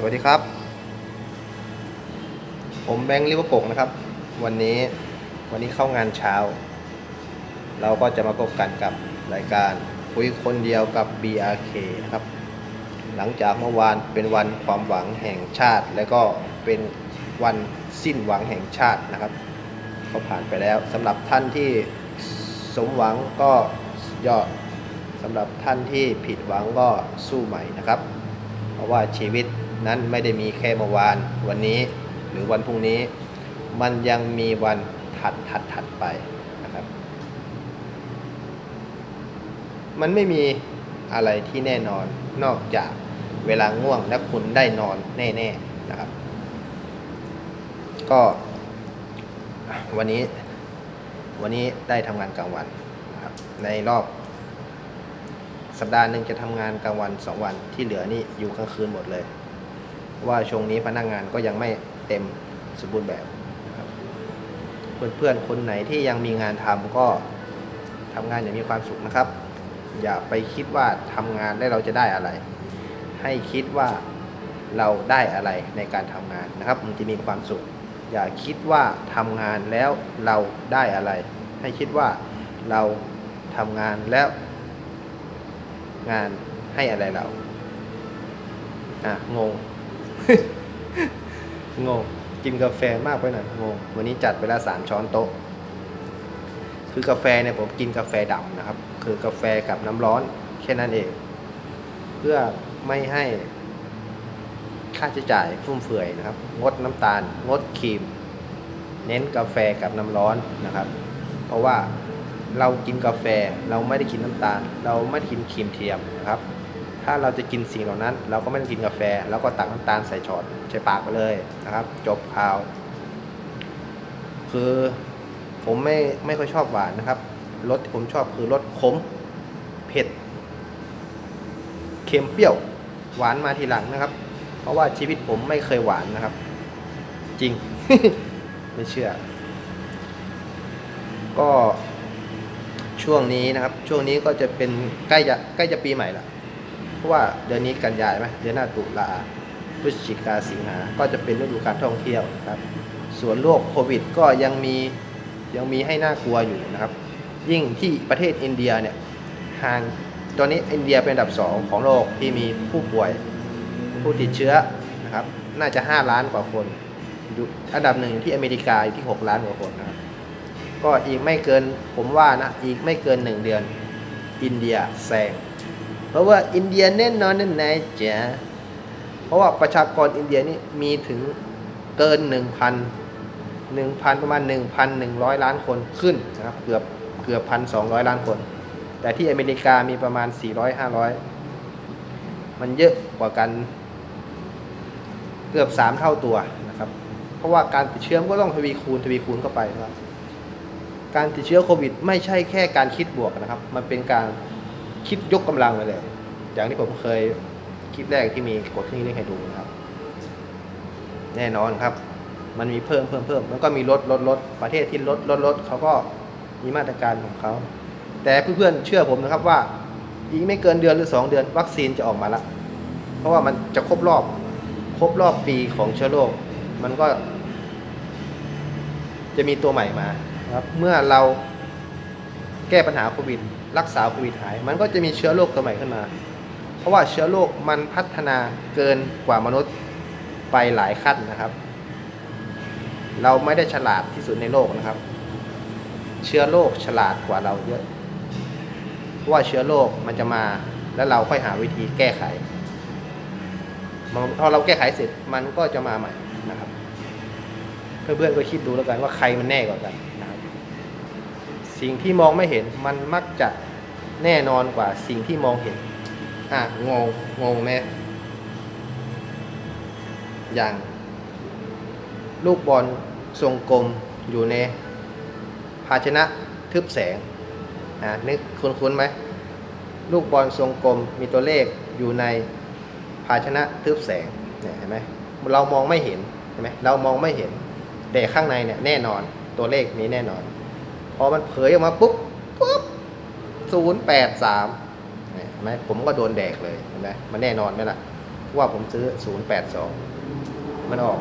สวัสดีครับ ผมแบงค์ลิเวอร์กงนะครับ วันนี้วันนี้เข้างานเช้า เราก็จะมาพบกันกับรายการคุยคนเดียวกับ BRK นะครับ หลังจากเมื่อวานเป็นวันความหวังแห่งชาติ และก็เป็นวันสิ้นหวังแห่งชาตินะครับ ก็ผ่านไปแล้วสำหรับท่านที่สมหวังก็ยอดสำหรับท่านที่ผิดหวังก็สู้ใหม่นะครับ เพราะว่าชีวิต นั้นไม่ได้มีแค่เมื่อวาน วันนี้หรือวันพรุ่งนี้ มันยังมีวันถัดถัดถัดไปนะครับ มันไม่มีอะไรที่แน่นอนนอกจากเวลาง่วงและคุณได้นอนแน่ๆนะครับ ก็วันนี้วันนี้ได้ทำงานกลางวันนะครับ ในรอบ สัปดาห์หนึ่งจะทำงานกลางวันสองวันที่เหลือนี่อยู่กลางคืนหมดเลย ว่าช่วงนี้พนักงานก็ยังไม่เต็มสมบูรณ์แบบครับเพื่อนๆคนไหนที่ยังมีงานทำก็ทำงานอย่างมีความสุขนะครับ อย่าไปคิดว่าทำงานแล้วเราจะได้อะไร ให้คิดว่าเราได้อะไรในการทำงานนะครับ มันจะมีความสุข อย่าคิดว่าทำงานแล้วเราได้อะไร ให้คิดว่าเราทำงานแล้ว งานให้อะไรเราอะงง งงกินกาแฟมากไปหน่อยงงวันนี้จัดไปล้วสามช้อนโต๊ะ คือกาแฟเนี่ยผมกินกาแฟดำนะครับ คือกาแฟกับน้ำร้อนแค่นั้นเอง เพื่อไม่ให้ค่าใช้จ่ายฟุ่มเฟือยนะครับ งดน้ำตาล งดครีม เน้นกาแฟกับน้ำร้อนนะครับ เพราะว่าเรากินกาแฟเราไม่ได้กินน้ำตาล เราไม่ได้กินครีมเทียมนะครับ ถ้าเราจะกินสิ่งเหล่านั้น เราก็ไม่ได้กินกาแฟเราก็ตักน้ำตาลใส่ช้อนใส่ปากไปเลยนะครับ จบข่าว คือผมไม่ไม่ค่อยชอบหวานนะครับรสที่ผมชอบคือรสขมเผ็ดเค็มเปรี้ยว หวานมาทีหลังนะครับ เพราะว่าชีวิตผมไม่เคยหวานนะครับ จริง ไม่เชื่อ ก็ช่วงนี้นะครับ ช่วงนี้ก็จะเป็นใกล้จะใกล้จะปีใหม่ละ เพราะว่าเดือนนี้กันยายนไหมเดือนหน้าตุลาพฤศจิกาสิงหา ก็จะเป็นฤดูการท่องเที่ยวนะครับ ส่วนโรคโควิดก็ยังมียังมีให้น่ากลัวอยู่นะครับ ยิ่งที่ประเทศอินเดียเนี่ยห่างตอนนี้อินเดียเป็นอันดับสองของโลกที่มีผู้ป่วยผู้ติดเชื้อนะครับ น่าจะ 5 ล้านกว่าคนอันดับหนึ่งอยู่ที่อเมริกาอยู่ที่ 6 ล้านกว่าคนนะครับ ก็อีกไม่เกินผมว่านะอีกไม่เกิน 1 เดือน อินเดียแซง เพราะว่าอินเดียแน่นอนนั่นนายจ๋าเพราะว่าประชากรอินเดียนี่มีถึงเกิน1,000 1,000ประมาณ1,100ล้านคนขึ้นนะครับเกือบเกือบ1,200ล้านคน แต่ที่อเมริกามีประมาณ400 500มันเยอะกว่ากันเกือบ3เท่าตัวนะครับ เพราะว่าการติดเชื้อก็ต้องทวีคูณทวีคูณเข้าไปนะครับ การติดเชื้อโควิด ไม่ใช่แค่การคิดบวกนะครับ มันเป็นการ คิดยกกำลังเลย อย่างที่ผมเคยคลิปแรกที่มีกดที่นี้ให้ดูนะครับ แน่นอนครับ มันมีเพิ่มเพิ่มเพิ่มมันก็มีลดลดลดประเทศที่ลดลดลดเขาก็มีมาตรการของเขา แต่เพื่อนๆเชื่อผมนะครับว่าอีกไม่เกินเดือนหรือ 2 เดือน วัคซีนจะออกมาละ เพราะว่ามันจะครบรอบ ครบรอบปีของเชื้อโรคมันก็ จะมีตัวใหม่มาครับ เมื่อเราแก้ปัญหาโควิด รักษาโควิดหาย มันก็จะมีเชื้อโรคตัวใหม่ขึ้นมา เพราะว่าเชื้อโรคมันพัฒนาเกินกว่ามนุษย์ไปหลายขั้นนะครับ เราไม่ได้ฉลาดที่สุดในโลกนะครับ เชื้อโรคฉลาดกว่าเราเยอะ เพราะว่าเชื้อโรคมันจะมาแล้วเราค่อยหาวิธีแก้ไขพอเราแก้ไขเสร็จมันก็จะมาใหม่นะครับ เพื่อนๆก็คิดดูแล้วกันว่าใครมันแน่กว่ากัน สิ่งที่มองไม่เห็นมันมักจะแน่นอนกว่าสิ่งที่มองเห็น อะ งง งงไหมอย่าง ลูกบอลทรงกลมอยู่ใน ภาชนะทึบแสง อะ นึกคุ้นๆไหม ลูกบอลทรงกลมมีตัวเลขอยู่ในภาชนะทึบแสง เนี่ยเห็นไหม เรามองไม่เห็น เห็นไหมเรามองไม่เห็น แต่ข้างในเนี่ยแน่นอน ตัวเลขนี้แน่นอน พอมันเผยออกมาปุ๊บปุ๊บศูนย์แปดสามเห็นไหมผมก็โดนแดกเลยเห็นไหมมันแน่นอนไหมล่ะว่าผมซื้อ082มันออก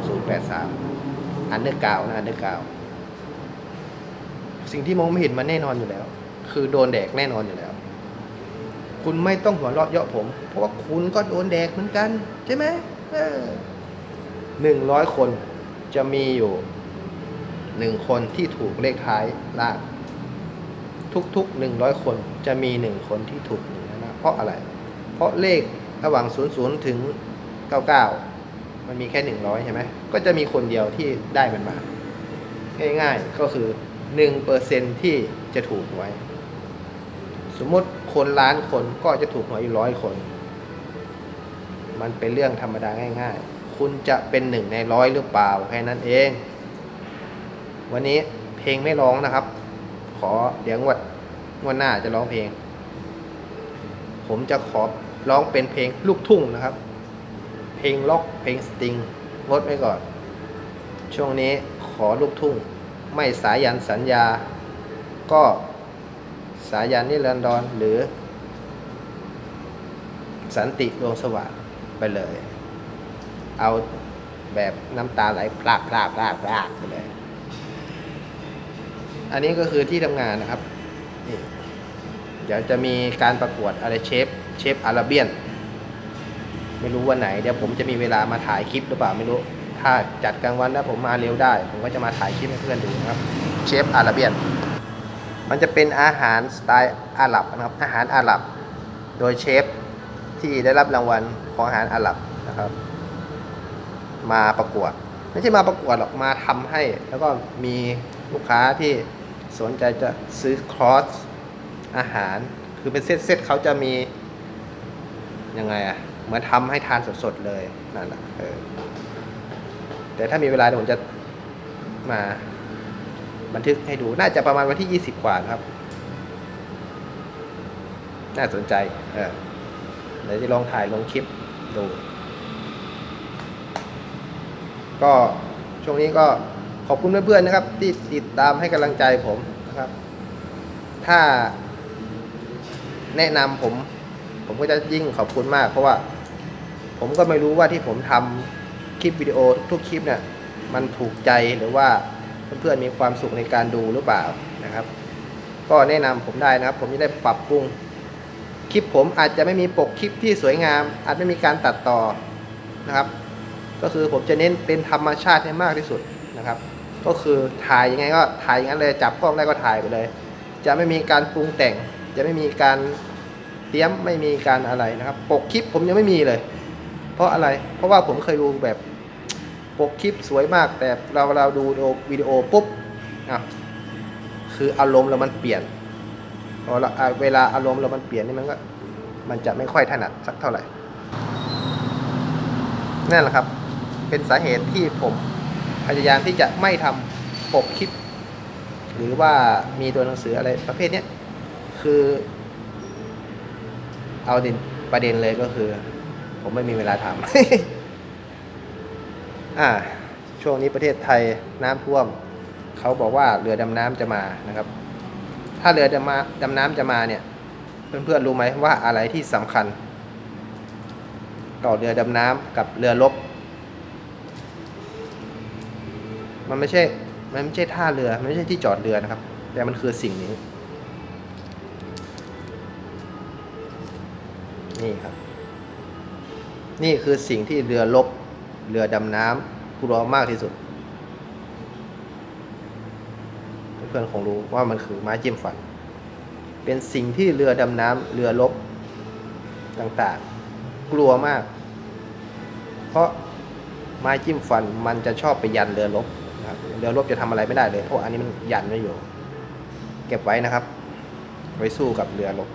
083อันเดอร์กาวนะอันเดอร์กาวสิ่งที่มองไม่เห็นมันแน่นอนอยู่แล้ว คือโดนแดกแน่นอนอยู่แล้ว คุณไม่ต้องหัวเราะเยาะผม เพราะว่าคุณก็โดนแดกเหมือนกัน ใช่ไหมหนึ่งร้อยคนจะมีอยู่ หนึ่งคนที่ถูกเลขท้ายล่างทุกๆหนึ่งร้อยคนจะมีหนึ่งคนที่ถูกหนึ่งนะเพราะอะไร เพราะเลขระหว่างศูนย์ศูนย์ถึงเก้าเก้ามันมีแค่หนึ่งร้อยใช่ไหมก็จะมีคนเดียวที่ได้มันมา ง่ายๆก็คือหนึ่งเปอร์เซ็นที่จะถูกหวยสมมติคนล้านคนก็จะถูกหวยอยู่ร้อยคน มันเป็นเรื่องธรรมดาง่าย ๆ คุณจะเป็นหนึ่งในร้อยหรือเปล่าแค่นั้นเอง วันนี้เพลงไม่ร้องนะครับ ขอเดี๋ยวงวดงวดหน้าจะร้องเพลง ผมจะขอร้องเป็นเพลงลูกทุ่งนะครับ เพลงล็อกเพลงสตริงงดไว้ก่อน ช่วงนี้ขอลูกทุ่ง ไม่สายันสัญญา ก็สายันนิรันดรหรือ สันติดวงสว่างไปเลย เอาแบบน้ำตาไหลพรากพรากพรากพรากไปเลย อันนี้ก็คือที่ทำงานนะครับนี่เดี๋ยวจะมีการประกวดอะไรเชฟเชฟอาราเบียน ไม่รู้วันไหน เดี๋ยวผมจะมีเวลามาถ่ายคลิปหรือเปล่าไม่รู้ ถ้าจัดกลางวันแล้วผมมาเร็วได้ ผมก็จะมาถ่ายคลิปให้เพื่อนดูนะครับเชฟอาราเบียน มันจะเป็นอาหารสไตล์อาหรับนะครับ อาหารอาหรับ โดยเชฟที่ได้รับรางวัลของอาหารอาหรับนะครับ มาประกวด ไม่ใช่มาประกวดหรอกมาทำให้ แล้วก็มีลูกค้าที่ สนใจจะซื้อครอสอาหาร คือเป็นเซตเซตเขาจะมียังไงอะเหมือนทำให้ทานสดๆเลยนั่นแหละเออแต่ถ้ามีเวลาเดี๋ยวผมจะมาบันทึกให้ดูน่าจะประมาณวันที่ 20 กว่าครับ น่าสนใจ เออเดี๋ยวจะลองถ่ายลงคลิปดู ก็ช่วงนี้ก็ ขอบคุณเพื่อนๆนะครับ ที่ติดตามให้กำลังใจผมนะครับ ถ้าแนะนำผม ผมก็จะยิ่งขอบคุณมาก เพราะว่า ผมก็ไม่รู้ว่าที่ผมทำคลิปวิดีโอทุกคลิปเนี่ย มันถูกใจหรือว่าเพื่อนๆมีความสุขในการดูหรือเปล่านะครับ ก็แนะนำผมได้นะครับ ผมจะได้ปรับปรุงคลิปผมอาจจะไม่มีปกคลิปที่สวยงาม อาจไม่มีการตัดต่อนะครับ ก็คือผมจะเน้นเป็นธรรมชาติให้มากที่สุดนะครับ ก็คือถ่ายยังไงก็ถ่ายอย่างนั้นเลยจับกล้องได้ก็ถ่ายไปเลย จะไม่มีการปรุงแต่ง จะไม่มีการเตรียมไม่มีการอะไรนะครับ ปกคลิปผมยังไม่มีเลย เพราะอะไรเพราะว่าผมเคยดูแบบปกคลิปสวยมากแต่เราเราดูวิดีโอปุ๊บอะคืออารมณ์เรามันเปลี่ยนพอเราเวลาอารมณ์เรามันเปลี่ยนนี่มันก็มันจะไม่ค่อยถนัดสักเท่าไหร่นั่นแหละครับ เป็นสาเหตุที่ผม พยายามที่จะไม่ทำปกคลิป หรือว่ามีตัวหนังสืออะไรประเภทเนี้ยคือ เอาด่นประเด็นเลยก็คือ ผมไม่มีเวลาทำอ่า ช่วงนี้ประเทศไทยน้ำท่วม เขาบอกว่าเรือดำน้ำจะมานะครับ ถ้าเรือดำมาดำน้ำจะมาเนี่ย เพื่อนๆรู้ไหมว่าอะไรที่สำคัญ ต่อเรือดำน้ำกับเรือรบ มันไม่ใช่ มันไม่ใช่ท่าเรือ มันไม่ใช่ที่จอดเรือนะครับ แต่มันคือสิ่งนี้ นี่ครับ นี่คือสิ่งที่เรือรบเรือดำน้ำกลัวมากที่สุด เพื่อนๆคงรู้ว่ามันคือไม้จิ้มฟัน เป็นสิ่งที่เรือดำน้ำเรือรบต่างๆ กลัวมาก เพราะไม้จิ้มฟันมันจะชอบไปยันเรือรบ ครับเรือรบจะทำอะไรไม่ได้เลย เพราะอันนี้มันยันไม่อยู่ เก็บไว้นะครับ ไว้สู้กับเรือรบ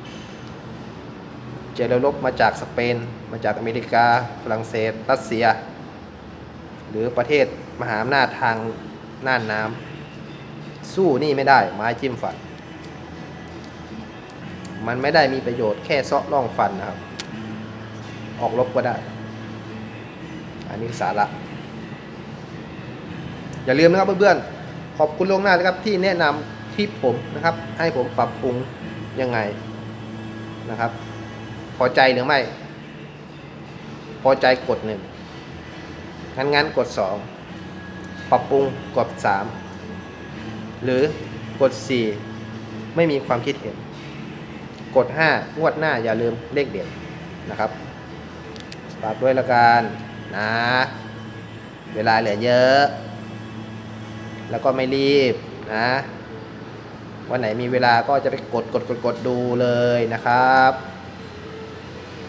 เจอเรือรบมาจากสเปน มาจากอเมริกา ฝรั่งเศส รัสเซีย หรือประเทศมหาอำนาจทางน่านน้ำสู้นี่ไม่ได้ ไม้จิ้มฟัน มันไม่ได้มีประโยชน์แค่เซาะร่องฟันนะครับ ออกรบก็ได้ อันนี้สาระ อย่าลืมนะครับเพื่อนๆขอบคุณลวงหน้านะครับที่แนะนำที่ผมนะครับ ให้ผมปรับปรุงยังไงนะครับ พอใจหรือไม่ พอใจกดหนึ่งงั้นงั้นกดสองปรับปรุงกดสามหรือกดสี่ไม่มีความคิดเห็น กดห้างวดหน้าอย่าลืมเลขเด็ดนะครับฝากด้วยละกันนะ เวลาเหลือเยอะ แล้วก็ไม่รีบนะวันไหนมีเวลาก็จะไปกดกดกดกดดูเลยนะครับ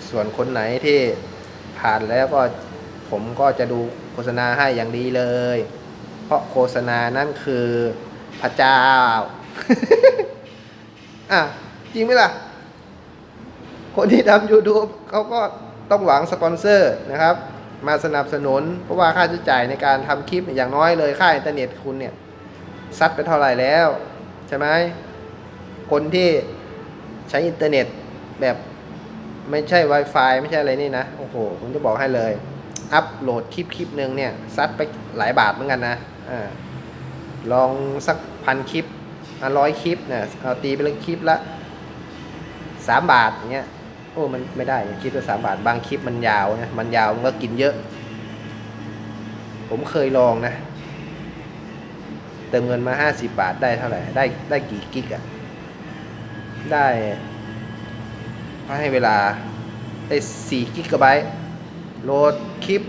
ส่วนคนไหนที่ผ่านแล้วก็ผมก็จะดูโฆษณาให้อย่างดีเลย เพราะโฆษณานั่นคือพระเจ้า อะจริงไหมล่ะ คนที่ทำ YouTube เขาก็ต้องหวังสปอนเซอร์นะครับ มาสนับสนุน เพราะว่าค่าใช้จ่ายในการทำคลิปอย่างน้อยเลยค่าอินเทอร์เน็ตคุณเนี่ยซัดไปเท่าไหร่แล้ว ใช่ไหมคนที่ใช้อินเทอร์เน็ตแบบไม่ใช่ Wi-Fi ไม่ใช่อะไรนี่นะ โอ้โหผมจะบอกให้เลย อัพโหลดคลิปคลิปหนึ่งเนี่ยซัดไปหลายบาทเหมือนกันนะอ่าลองสักพันคลิปร้อยคลิปเนี่ยเอาตีไปเลยคลิปละสามบาทอย่างเงี้ย โอ้มันไม่ได้คลิปละสามบาท บางคลิปมันยาวนะมันยาวมันก็กินเยอะ ผมเคยลองนะ เติมเงินมาห้าสิบาทได้เท่าไหร่ ได้ได้กี่กิกอะได้ให้เวลาได้สี่กิกะไบต์โหลดคลิป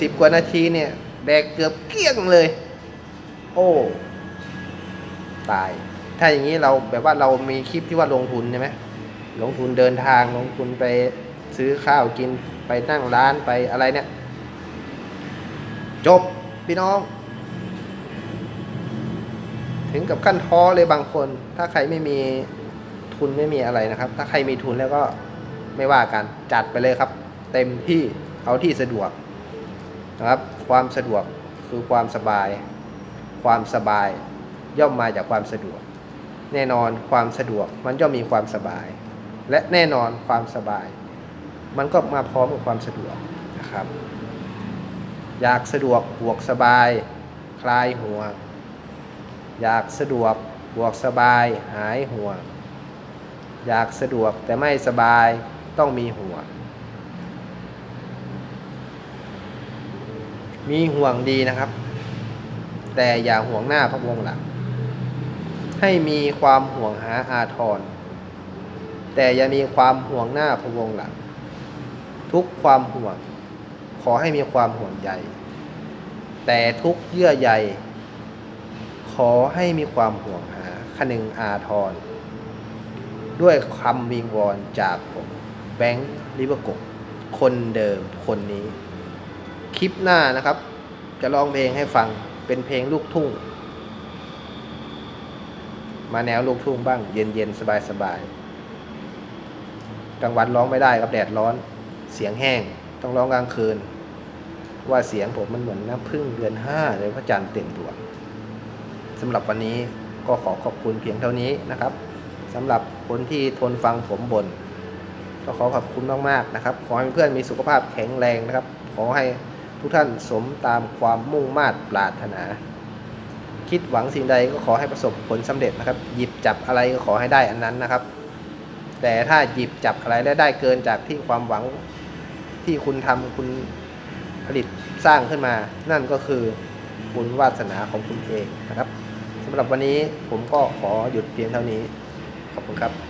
สิบกว่านาทีเนี่ยแดกเกือบเกลี้ยงเลย โอ้ ตาย ถ้าอย่างนี้เราแบบว่าเรามีคลิปที่ว่าลงทุนใช่ไหม ลงทุนเดินทางลงทุนไปซื้อข้าวกินไปนั่งร้านไปอะไรเนี่ย จบพี่น้อง ถึงกับขั้นท้อเลยบางคน ถ้าใครไม่มีทุนไม่มีอะไรนะครับ ถ้าใครมีทุนแล้วก็ไม่ว่ากันจัดไปเลยครับ เต็มที่เอาที่สะดวกนะครับ ความสะดวกคือความสบาย ความสบายย่อมมาจากความสะดวก แน่นอนความสะดวกมันย่อมมีความสบาย และแน่นอนความสบาย มันก็มาพร้อมกับความสะดวกนะครับ อยากสะดวกบวกสบาย คลายหัวอยากสะดวกบวกสบาย หายห่วง อยากสะดวกแต่ไม่สบายต้องมีห่วง มีห่วงดีนะครับ แต่อย่าห่วงหน้าพระวงหลังให้มีความห่วงหาอาทร แต่อย่ามีความห่วงหน้าพวงหลัง ทุกความห่วง ขอให้มีความห่วงใยแต่ทุกเยื่อใยขอให้มีความห่วงหาคนึงอาทร ด้วยคำวิงวอนจากผมแบงค์ลิเวอร์กกคนเดิมคนนี้ คลิปหน้านะครับ จะร้องเพลงให้ฟังเป็นเพลงลูกทุ่ง มาแนวลูกทุ่งบ้าง เย็นเย็นๆสบายสบายๆ กลางวันร้องไม่ได้ครับแดดร้อน เสียงแห้ง ต้องร้องกลางคืน ว่าเสียงผมมันเหมือนน้ำพึ่งเดือนห้าเลยพระจันทร์เต็มดวงสำหรับวันนี้ก็ขอขอบคุณเพียงเท่านี้นะครับสำหรับคนที่ทนฟังผมบน่นก็ขอขอบคุณมากๆนะครับ ขอให้เพื่อนมีสุขภาพแข็งแรงนะครับ ขอให้ทุกท่านสมตามความมุ่งมา่ปรารถนา คิดหวังสิ่งใดก็ขอให้ประสบผลสำเร็จนะครับ หยิบจับอะไรก็ขอให้ได้อันนั้นนะครับ แต่ถ้าหยิบจับอะไรแล้วได้เกินจากที่ความหวังที่คุณทำคุณผลิตสร้างขึ้นมา นั่นก็คือบุญวาสนาของคุณเองนะครับสำหรับวันนี้ผมก็ขอหยุดเพียงเท่านี้ ขอบคุณครับ